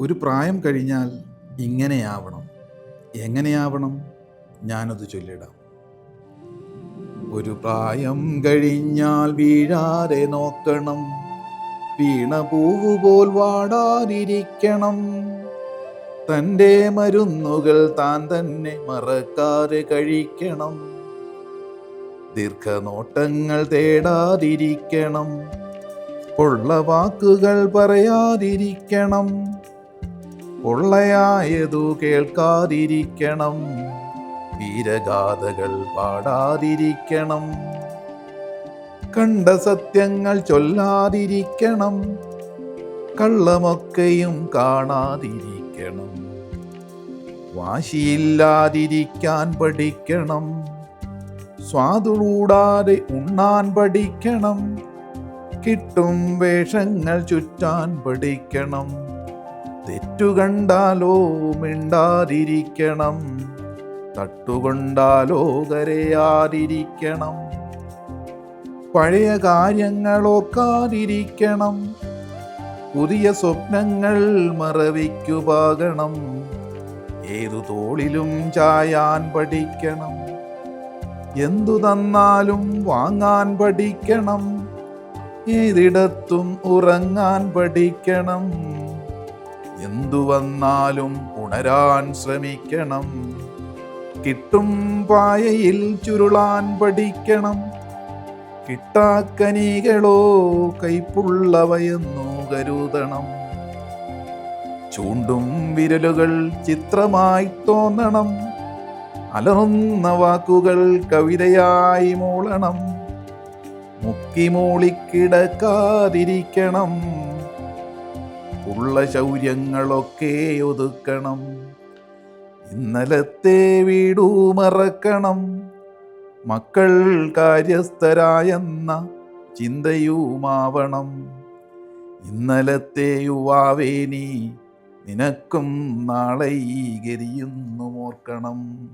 ഒരു പ്രായം കഴിഞ്ഞാൽ ഇങ്ങനെയാവണം. എങ്ങനെയാവണം? ഞാനത് ചൊല്ലിടാം. ഒരു പ്രായം കഴിഞ്ഞാൽ വീഴാതെ നോക്കണം. വീണ പൂവ് പോൽ വാടാതിരിക്കണം തന്റെ മരുന്നുകൾ താൻ തന്നെ മറക്കാതെ കഴിക്കണം. ദീർഘനോട്ടങ്ങൾ തേടാതിരിക്കണം. ഉള്ള വാക്കുകൾ പറയാതിരിക്കണം. പൊള്ളയായതു കേൾക്കാതിരിക്കണം. വീരഗാഥകൾ പാടാതിരിക്കണം. കണ്ട സത്യങ്ങൾ ചൊല്ലാതിരിക്കണം. കള്ളമൊക്കെയും കാണാതിരിക്കണം. വാശിയില്ലാതിരിക്കാൻ പഠിക്കണം. സ്വാതുകൂടാതെ ഉണ്ണാൻ പഠിക്കണം. കിട്ടും വേഷങ്ങൾ ചുറ്റാൻ പഠിക്കണം. തെറ്റുകണ്ടാലോ മിണ്ടാതിരിക്കണം. തട്ടുകൊണ്ടാലോ കരയാതിരിക്കണം. പഴയ കാര്യങ്ങൾ ഓർക്കാതിരിക്കണം പുതിയ സ്വപ്നങ്ങൾ മറവിക്കുപാകണം. ഏതു തോളിലും ചായാൻ പഠിക്കണം. എന്തു തന്നാലും വാങ്ങാൻ പഠിക്കണം. ഏതിടത്തും ഉറങ്ങാൻ പഠിക്കണം. എന്തു വന്നാലും ഉണരാൻ ശ്രമിക്കണം. കിട്ടും പായയിൽ ചുരുളാൻ പഠിക്കണം. കിട്ടാക്കനികളോ കൈപ്പുള്ളവയെന്നു കരുതണം. ചൂണ്ടും വിരലുകൾ ചിത്രമായി തോന്നണം. അലറുന്ന വാക്കുകൾ കവിതയായി മൂളണം. മുക്കി മൂളിക്കിടക്കാതിരിക്കണം ഉള്ള ശൗര്യങ്ങളൊക്കെ ഒതുക്കണം. ഇന്നലത്തെ വീടു മറക്കണം മക്കൾ കാര്യസ്ഥരായെന്ന ചിന്തയുമാവണം. ഇന്നലത്തെ യുവാവേ നീ നിനക്കും നാളെ ഈ ഗരിയുന്നു ഓർക്കണം.